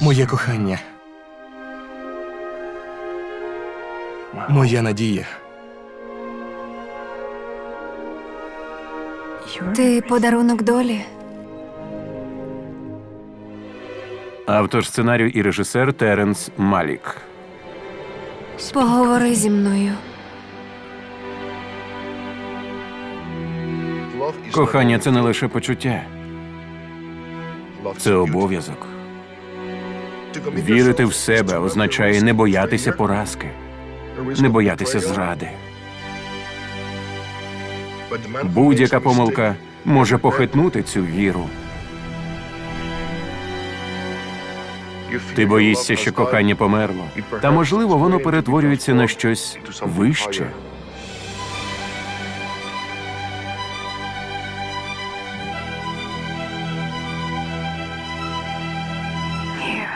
Моє кохання. Моя надія. Ти подарунок долі. Автор сценарію і режисер Теренс Малік. Поговори зі мною. Кохання це не лише почуття, це обов'язок. Вірити в себе означає не боятися поразки, не боятися зради. Будь-яка помилка може похитнути цю віру. Ти боїшся, що кохання померло, та можливо воно перетворюється на щось вище.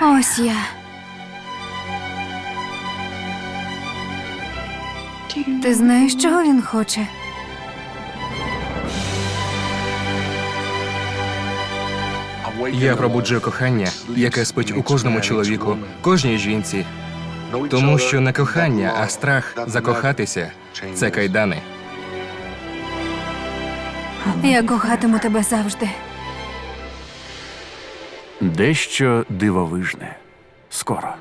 Ось я. Ти знаєш, чого він хоче? Я пробуджую кохання, яке спить у кожному чоловіку, кожній жінці. Тому що не кохання, а страх закохатися це кайдани. Я кохатиму тебе завжди. Дещо дивовижне. Скоро.